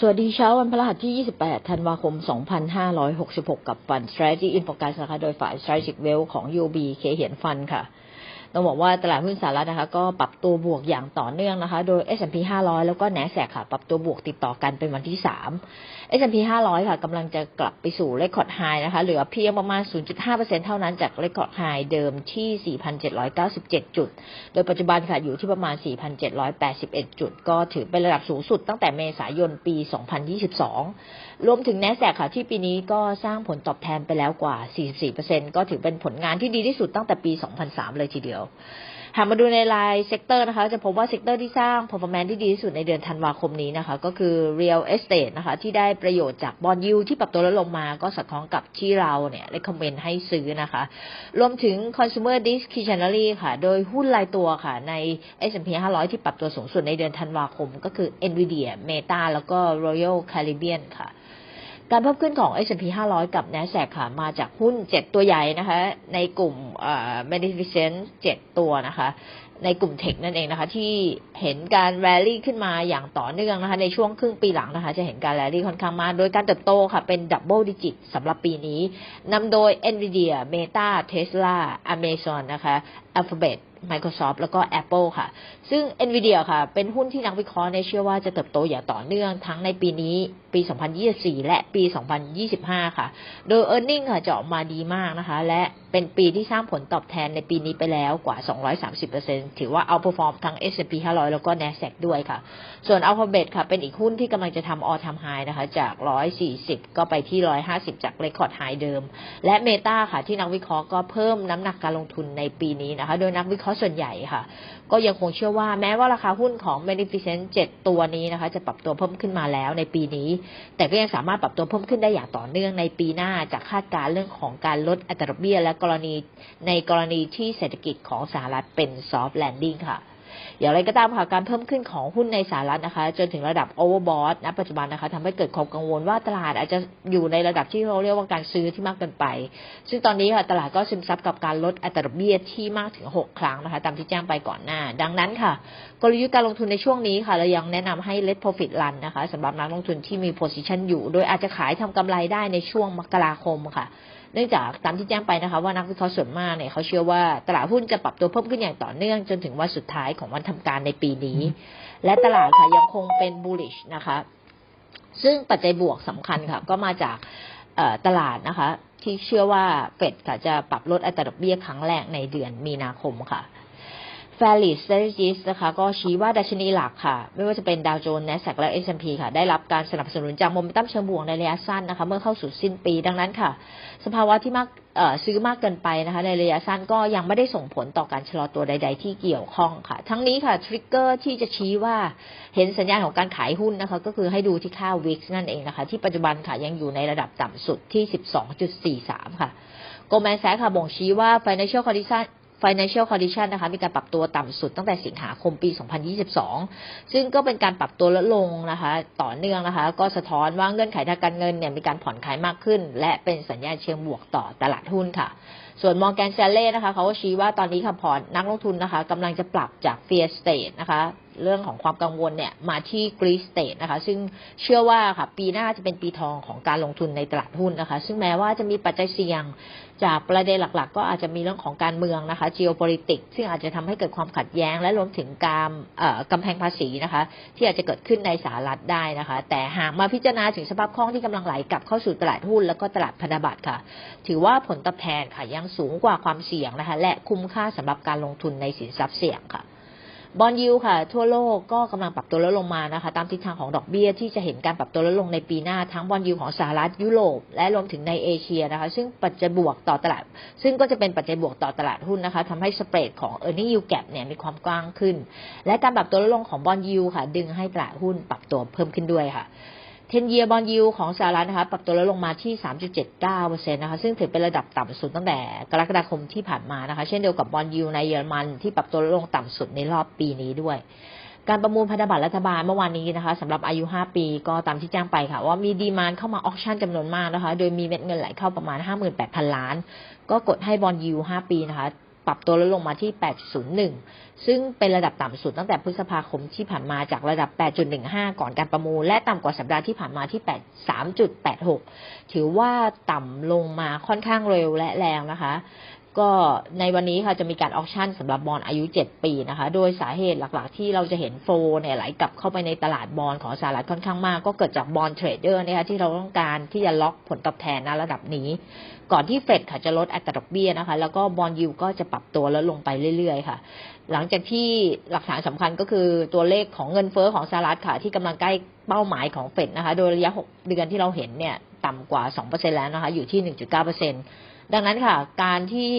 สวัสดีเช้าวันพฤหัสที่ 28 ธันวาคม 2566 กับฟัน Strategy in Focus นะคะ โดยฝ่าย Strategic Wealth ของ UB เคเหียนฟันค่ะ ต้องบอกว่าตลาดหุ้นสหรัฐนะคะ ก็ปรับตัวบวกอย่างต่อเนื่องนะคะ โดย S&P 500 แล้วก็ NASDAQ ค่ะ ปรับตัวบวกติดต่อกันเป็นวันที่ 3 S&P 500 ค่ะกำลังจะกลับไปสู่เรคคอร์ดไฮนะคะ เหลือเพียงประมาณ 0.5%เท่านั้นจากเรคคอร์ดไฮเดิมที่ 4,797 จุด โดยปัจจุบันค่ะอยู่ที่ประมาณ 4,781 จุด ก็ถือเป็นระดับสูงสุดตั้งแต่เมษายนปี 2022 รวมถึง NASDAQ ค่ะที่ปีนี้ก็สร้างผลตอบแทนไปแล้วกว่า 44%ก็ถือเป็นผลงานที่ดีที่สุดตั้งแต่ปี 2003 เลยทีเดียวหากมาดูในรายเซกเตอร์นะคะ จะพบว่าเซกเตอร์ที่สร้าง performance ที่ดีที่สุดในเดือนธันวาคมนี้นะคะ ก็คือ real estate นะคะ ที่ได้ประโยชน์จากบอลยูที่ปรับตัวลดลงมาก็สอดคล้องกับที่เราเนี่ย recommend ให้ซื้อนะคะ รวมถึง consumer discretionary ค่ะ โดยหุ้นรายตัวค่ะใน S&P 500 ที่ปรับตัวสูงสุดในเดือนธันวาคม ก็คือ Nvidia Meta แล้วก็ Royal Caribbean ค่ะ การเพิ่มขึ้นของ S&P 500 กับ NASDAQ ค่ะมาจากหุ้น 7 ตัวใหญ่นะคะ ในกลุ่ม Magnificent 7 ตัวนะคะ ในกลุ่มเทคนั่นเองนะคะ ที่เห็นการแรลลี่ขึ้นมาอย่างต่อเนื่องนะคะ ในช่วงครึ่งปีหลังนะคะ จะเห็นการแรลลี่ค่อนข้างมาก โดยการเติบโตค่ะ เป็นดับเบิลดิจิตสำหรับปีนี้นำโดย Nvidia Meta Tesla Amazon นะคะ Alphabet Microsoft แล้วก็ Apple ค่ะ ซึ่ง Nvidia ค่ะ เป็นหุ้นที่นักวิเคราะห์ในเชื่อว่าจะเติบโตอย่างต่อเนื่องทั้งในปีนี้ปี 2024 และปี 2025 ค่ะ โดย e a r n i n g ค่ะจะออกมาดีมากนะคะ และเป็นปีที่สร้างผลตอบแทนในปีนี้ไปแล้วกว่า 230%ถือว่า outperform ทั้ง S&P 500 แล้วก็ NASDAQ ด้วยค่ะ ส่วน Alphabet ค่ะ เป็นอีกหุ้นที่กำลังจะทำ all time high นะคะ จาก 140 ก็ไปที่ 150 จาก record high เดิม และ Meta ค่ะ ที่นักวิเคราะห์ก็เพิ่มน้ำหนักการลงทุนในปีนี้นะคะ โดยนักวิเคราะห์ส่วนใหญ่ค่ะ ก็ยังคงเชื่อว่าแม้ว่าราคาหุ้นของ Magnificent 7 ตัวนี้นะคะ จะปรับตัวเพิ่มขึ้นมาแล้วในปีนี้ แต่ก็ยังสามารถปรับตัวเพิ่มขึ้นได้อย่างต่อเนื่องในปีหน้าจากคาดการณ์เรื่องของการลดอัตราเบี้ยและกรณีในกรณีที่เศรษฐกิจของสหรัฐเป็น soft landing ค่ะ อย่างไรก็ตามค่ะการเพิ่มขึ้นของหุ้นในสหรัฐนะคะ จนถึงระดับ overbought ณปัจจุบันนะคะทำให้เกิดความกังวลว่าตลาดอาจจะอยู่ในระดับที่เราเรียกว่าการซื้อที่มากเกินไป ซึ่งตอนนี้ค่ะตลาดก็ซึมซับกับการลดอัตราดอกเบี้ยที่มากถึง 6 ครั้งนะคะ ตามที่แจ้งไปก่อนหน้า ดังนั้นค่ะ กลยุทธ์การลงทุนในช่วงนี้ค่ะเรายังแนะนำให้ let profit run นะคะสำหรับนักลงทุนที่มี position อยู่ โดยอาจจะขายทำกำไรได้ในช่วงมกราคมค่ะ เนื่องจากตามที่แจ้งไปนะคะ ว่านักวิเคราะห์ส่วนมากเนี่ยเขาเชื่อว่าตลาดหุ้นจะปรับตัวเพิ่มขึ้นอย่างต่อเนื่องจนถึงวันสุดท้ายของวันทำการในปีนี้ และตลาดค่ะยังคงเป็น bullish นะคะ ซึ่งปัจจัยบวกสำคัญค่ะ ก็มาจากเอ่อตลาดนะคะ ที่เชื่อว่าเฟดค่ะจะปรับลดอัตราดอกเบี้ยครั้งแรกในเดือนมีนาคมค่ะ f a l i s Strategist นะคะก็ชี้ว่าดัชนีหลักค่ะ ไม่ว่าจะเป็นดาวโจนส์ NASDAQ และ S&P ค่ะ ได้รับการสนับสนุนจากโมเมนตัมเชิงบวกในระยะสั้นนะคะ เมื่อเข้าสู่สิ้นปีดังนั้นค่ะ สภาวะที่มากซื้อมากเกินไปนะคะ ในระยะสั้นก็ยังไม่ได้ส่งผลต่อการชะลอตัวใด ๆ ที่เกี่ยวข้องค่ะ ทั้งนี้ค่ะทริกเกอร์ที่จะชี้ว่าเห็นสัญญาณของการขายหุ้นนะคะ ก็คือให้ดูที่ค่า VIX นั่นเองนะคะ ที่ปัจจุบันค่ะยังอยู่ในระดับต่ำสุดที่ 12.43 ค่ะโกลแมนแซค่ะบ่งชี้ว่า financial condition financial condition นะคะมีการปรับตัวต่ำสุดตั้งแต่สิงหาคมปี 2022 ซึ่งก็เป็นการปรับตัวลดลงนะคะต่อเนื่องนะคะ ก็สะท้อนว่าเงื่อนไขทางการเงินเนี่ยมีการผ่อนคลายมากขึ้น และเป็นสัญญาณเชิงบวกต่อตลาดหุ้นค่ะส่วนมอร์แกนเซเล่นะคะเขาก็ชี้ว่าตอนนี้ค่ะพอนักลงทุนนะคะกำลังจะปรับจาก fear state นะคะ เรื่องของความกังวลเนี่ยมาที่ greed state นะคะซึ่งเชื่อว่าค่ะปีหน้าจะเป็นปีทองของการลงทุนในตลาดหุ้นนะคะ ซึ่งแม้ว่าจะมีปัจจัยเสี่ยงจากประเด็นหลัก ๆ ก็อาจจะมีเรื่องของการเมืองนะคะ geopolitics ซึ่งอาจจะทำให้เกิดความขัดแย้ง และรวมถึงการเอ่อกำแพงภาษีนะคะ ที่อาจจะเกิดขึ้นในสหรัฐได้นะคะ แต่หากมาพิจารณาถึงสภาพคล่องที่กำลังไหลกลับเข้าสู่ตลาดหุ้น แล้วก็ตลาดพันธบัตรค่ะ ถือว่าผลตอบแทนค่ะยังสูงกว่าความเสี่ยงนะคะ และคุ้มค่าสำหรับการลงทุนในสินทรัพย์เสี่ยงค่ะ บอลยูค่ะ ทั่วโลกก็กำลังปรับตัวลดลงมานะคะ ตามทิศทางของดอกเบี้ยที่จะเห็นการปรับตัวลดลงในปีหน้าทั้งบอลยูของสหรัฐยุโรป และรวมถึงในเอเชียนะคะ ซึ่งปัจจัยบวกต่อตลาด ซึ่งก็จะเป็นปัจจัยบวกต่อตลาดหุ้นนะคะทำให้สเปรดของ e a r n i n g yield gap เนี่ยมีความกว้างขึ้น และการปรับตัวลดลงของบอลยูค่ะ ดึงให้ตลาดหุ้นปรับตัวเพิ่มขึ้นด้วยค่ะ 10 year bond yield ของสหรัฐนะคะ ปรับตัวลดลงมาที่ 3.79%นะคะ ซึ่งถือเป็นระดับต่ำสุดตั้งแต่กรกฎาคมที่ผ่านมานะคะ เช่นเดียวกับบอลยูในเยอรมันที่ปรับตัวลดลงต่ำสุดในรอบปีนี้ด้วยการประมูลพันธบัตรรัฐบาลเมื่อวานนี้นะคะสำหรับอายุ 5 ปีก็ตามที่แจ้งไปค่ะ ว่ามีดีมานเข้ามาออกชั่นจำนวนมากนะคะ โดยมีเม็ดเงินไหลเข้าประมาณ 58,000 ล้าน ก็กดให้บอลยู 5 ปีนะคะ ปรับตัวลดลงมาที่ 8.01 ซึ่งเป็นระดับต่ำสุดตั้งแต่พฤษภาคมที่ผ่านมาจากระดับ 8.15 ก่อนการประมูล และต่ำกว่าสัปดาห์ที่ผ่านมาที่8 3.86 ถือว่าต่ำลงมาค่อนข้างเร็วและแรงนะคะ ก็ในวันนี้ค่ะจะมีการออกชั่นสำหรับบอลอายุ 7 ปีนะคะ โดยสาเหตุหลักๆ ที่เราจะเห็นโฟเนี่ยไหลกลับเข้าไปในตลาดบอลของสหรัฐค่อนข้างมาก ก็เกิดจากบอลเทรดเดอร์นะคะที่เราต้องการที่จะล็อกผลตอบแทนณระดับนี้ ก่อนที่เฟดค่ะจะลดอัตราดอกเบี้ยนะคะ แล้วก็บอลยูก็จะปรับตัวลดลงไปเรื่อยๆค่ะ หลังจากที่หลักฐานสำคัญก็คือตัวเลขของเงินเฟ้อของสหรัฐค่ะ ที่กำลังใกล้เป้าหมายของเฟดนะคะ โดยระยะ 6 เดือนที่เราเห็นเนี่ย ต่ำกว่า 2%แล้วนะคะ อยู่ที่ 1.9%ดังนั้นค่ะ การที่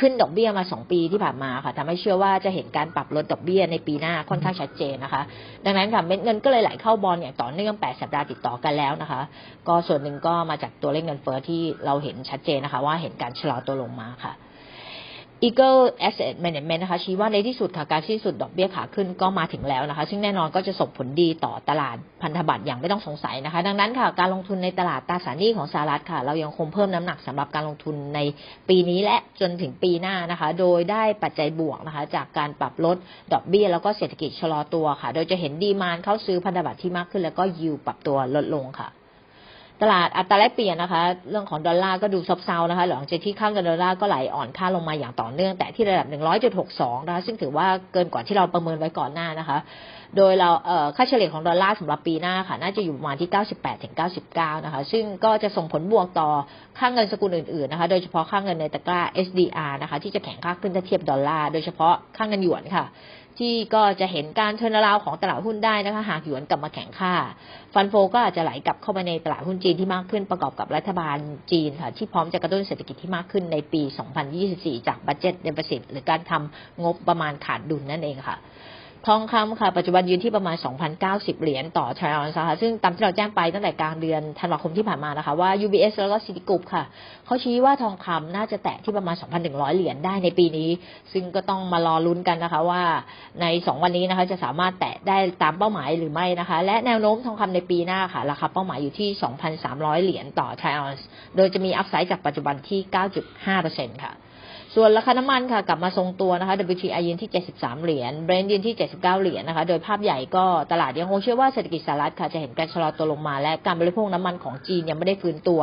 ขึ้นดอกเบี้ยมาสองปีที่ผ่านมาค่ะทำให้เชื่อว่าจะเห็นการปรับลดดอกเบี้ยในปีหน้าค่อนข้างชัดเจนนะคะ ดังนั้นค่ะเม็ดเงินก็เลยไหลเข้าบอลอย่างต่อเนื่อง 8 สัปดาห์ติดต่อกันแล้วนะคะ ก็ส่วนหนึ่งก็มาจากตัวเลขเงินเฟ้อที่เราเห็นชัดเจนนะคะ ว่าเห็นการชะลอตัวลงมาค่ะ Eagle Asset Management นะคะชี้ว่าในที่สุดค่ะการสิ้นสุดดอกเบี้ยขาขึ้นก็มาถึงแล้วนะคะ ซึ่งแน่นอนก็จะส่งผลดีต่อตลาดพันธบัตรอย่างไม่ต้องสงสัยนะคะ ดังนั้นค่ะการลงทุนในตลาดตราสารหนี้ของสหรัฐค่ะ เรายังคงเพิ่มน้ำหนักสำหรับการลงทุนในปีนี้และจนถึงปีหน้านะคะ โดยได้ปัจจัยบวกนะคะ จากการปรับลดดอกเบี้ยแล้วก็เศรษฐกิจชะลอตัวค่ะ โดยจะเห็นดีมานเข้าซื้อพันธบัตรที่มากขึ้น แล้วก็ยิวปรับตัวลดลงค่ะ ตลาดอัตราแลกเปลี่ยนนะคะ เรื่องของดอลลาร์ก็ดูซบเซานะคะ หลังจากที่ค่าเงินดอลลาร์ก็ไหลอ่อนค่าลงมาอย่างต่อเนื่อง แต่ที่ระดับ 100.62 นะคะ ซึ่งถือว่าเกินกว่าที่เราประเมินไว้ก่อนหน้านะคะ โดยเราเอ่อค่าเฉลี่ยของดอลลาร์สำหรับปีหน้าค่ะ น่าจะอยู่ประมาณที่ 98ถึง99 นะคะ ซึ่งก็จะส่งผลบวกต่อค่าเงินสกุลอื่นๆนะคะ โดยเฉพาะค่าเงินในตะกร้า SDR นะคะ ที่จะแข็งค่าขึ้นถ้าเทียบดอลลาร์ โดยเฉพาะค่าเงินหยวนค่ะที่ก็จะเห็นการเทิร์นราวของตลาดหุ้นได้นะคะหากหยวนกลับมาแข็งค่า ฟันโฟก็อาจจะไหลกลับเข้าไปในตลาดหุ้นจีนที่มากขึ้นประกอบกับรัฐบาลจีนค่ะที่พร้อมจะกระตุ้นเศรษฐกิจที่มากขึ้นในปี 2024 จากบัตเจ็ตเดนประสิทธิ์หรือการทำงบประมาณขาดดุลนั่นเองค่ะ ทองคำค่ะ ปัจจุบันยืนที่ประมาณ 2,090 เหรียญต่อทรัลล์ะคะซึ่งตามที่เราแจ้งไปตั้งแต่กลางเดือนธันวาคมที่ผ่านมานะคะ ว่า UBS แล้วก็ Citigroup ค่ะ เขาชี้ว่าทองคำน่าจะแตะที่ประมาณ 2,100 เหรียญได้ในปีนี้ ซึ่งก็ต้องมารอลุ้นกันนะคะว่าใน 2 วันนี้นะคะจะสามารถแตะได้ตามเป้าหมายหรือไม่นะคะ และแนวโน้มทองคำในปีหน้าค่ะ ราคาเป้าหมายอยู่ที่ 2,300 เหรียญต่อทรัลล์โดยจะมีอัพไซด์จากปัจจุบันที่ 9.5%ค่ะ ส่วนราคาน้ำมันค่ะกลับมาทรงตัวนะคะ WTI ยืนที่ 73 เหรียญ Brent ยืนที่ 79 เหรียญนะคะ โดยภาพใหญ่ก็ตลาดยังคงเชื่อว่าเศรษฐกิจสหรัฐค่ะจะเห็นการชะลอตัวลงมา และการบริโภคน้ำมันของจีนยังไม่ได้ฟื้นตัว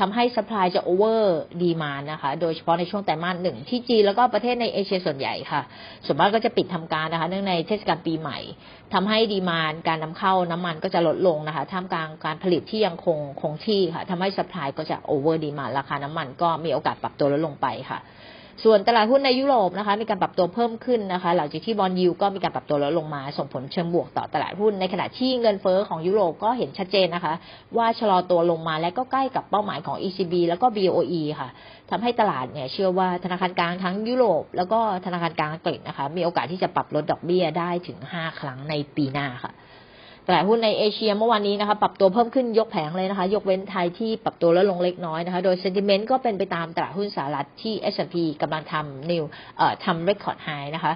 ทำให้สป라이จะโอเวอร์ดีมานะคะ โดยเฉพาะในช่วงไตรมาสหนึ่งที่จีนแล้วก็ประเทศในเอเชียส่วนใหญ่ค่ะ ส่วนมากก็จะปิดทำการนะคะ เนื่องในเทศกาลปีใหม่ทำให้ดีมานการนำเข้าน้ำมันก็จะลดลงนะคะท่ามกลางการผลิตที่ยังคงคงที่ค่ะทำให้สป라이ก็จะโอเวอร์ดีมานราคาน้ำมันก็มีโอกาสปรับตัวลดลงไปค่ะ ส่วนตลาดหุ้นในยุโรปนะคะ มีการปรับตัวเพิ่มขึ้นนะคะ หลังจากที่บอลยูก็มีการปรับตัวลดลงมา ส่งผลเชิงบวกต่อตลาดหุ้น ในขณะที่เงินเฟ้อของยุโรปก็เห็นชัดเจนนะคะ ว่าชะลอตัวลงมาและก็ใกล้กับเป้าหมายของ ECB แล้วก็ BOE ค่ะทำให้ตลาดเนี่ยเชื่อว่าธนาคารกลางทั้งยุโรป แล้วก็ธนาคารกลางอังกฤษนะคะ มีโอกาสที่จะปรับลดดอกเบี้ยได้ถึง 5 ครั้งในปีหน้าค่ะ ตลาดหุ้นในเอเชียเมื่อวานนี้นะคะปรับตัวเพิ่มขึ้นยกแผงเลยนะคะ ยกเว้นไทยที่ปรับตัวลดลงเล็กน้อยนะคะโดยเซนติเมนต์ก็เป็นไปตามตลาดหุ้นสหรัฐที่ S&P กำลังทำนิวเอ่อทำเรคคอร์ดไฮนะคะ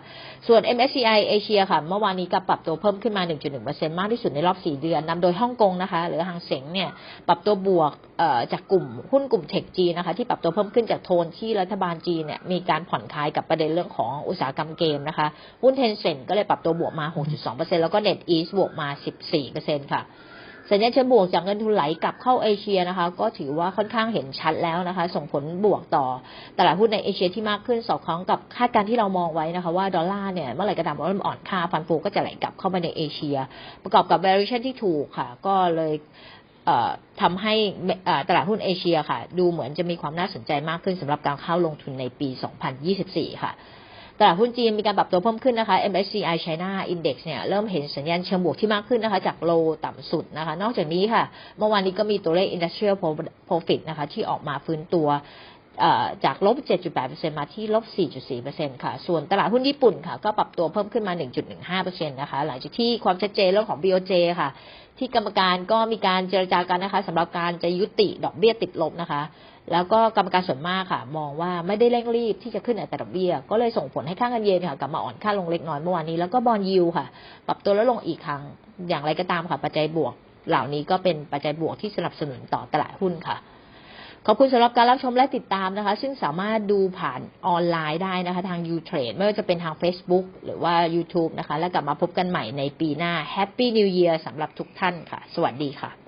ส่วน MSCI เอเชียค่ะเมื่อวานนี้ก็ปรับตัวเพิ่มขึ้นมา 1.1%มากที่สุดในรอบ 4 เดือนนำโดยฮ่องกงนะคะ หรือหางเสงเนี่ยปรับตัวบวกเอ่อจากกลุ่มหุ้นกลุ่มเทคจีนะคะที่ปรับตัวเพิ่มขึ้นจากโทนที่รัฐบาลจีนเนี่ยมีการผ่อนคลายกับประเด็นเรื่องของอุตสาหกรรมเกมนะคะหุ้นเทนเซ็นก็เลยปรับตัวบวกมา 6.2%แล้วก็ Net East บวกมา14%ค่ะ สัญญาณเชิงบวกจากเงินทุนไหลกลับเข้าเอเชียนะคะ ก็ถือว่าค่อนข้างเห็นชัดแล้วนะคะ ส่งผลบวกต่อตลาดหุ้นในเอเชียที่มากขึ้นสอดคล้องกับคาดการณ์ที่เรามองไว้นะคะ ว่าดอลลาร์เนี่ยเมื่อไหร่ก็ตามว่ามันอ่อนค่าฟันโฟก็จะไหลกลับเข้ามาในเอเชีย ประกอบกับ valuation ที่ถูกค่ะ ก็เลยเอ่อทำให้ตลาดหุ้นเอเชียค่ะ ดูเหมือนจะมีความน่าสนใจมากขึ้นสำหรับการเข้าลงทุนในปี 2024 ค่ะ ตลาดหุ้นจีนมีการปรับตัวเพิ่มขึ้นนะคะ MSCI China Index เนี่ยเริ่มเห็นสัญญาณเชิงบวกที่มากขึ้นนะคะ จากโลต่ำสุดนะคะ นอกจากนี้ค่ะ เมื่อวานนี้ก็มีตัวเลข Industrial Profit นะคะที่ออกมาฟื้นตัว จากลบ 7.8%มาที่ลบ 4.4%ค่ะ ส่วนตลาดหุ้นญี่ปุ่นค่ะ ก็ปรับตัวเพิ่มขึ้นมา 1.15%นะคะ หลังจากที่ความชัดเจนเรื่องของ BOJ ค่ะ ที่กรรมการก็มีการเจรจากันนะคะสำหรับการจะยุติดอกเบี้ยติดลบนะคะ แล้วก็กรรมการส่วนมากค่ะ มองว่าไม่ได้เร่งรีบที่จะขึ้นอัตราดอกเบี้ย ก็เลยส่งผลให้ค่าเงินเยนค่ะกลับมาอ่อนค่าลงเล็กน้อยเมื่อวานนี้ แล้วก็บอลยิวค่ะ ปรับตัวลดลงอีกครั้ง อย่างไรก็ตามค่ะ ปัจจัยบวก เหล่านี้ก็เป็นปัจจัยบวกที่สนับสนุนต่อตลาดหุ้นค่ะ ขอบคุณสำหรับการรับชมและติดตามนะคะ ซึ่งสามารถดูผ่านออนไลน์ได้นะคะ ทาง Utrade ไม่ว่าจะเป็นทาง Facebook หรือว่า YouTube นะคะ แล้วกลับมาพบกันใหม่ในปีหน้า Happy New Year สำหรับทุกท่านค่ะ สวัสดีค่ะ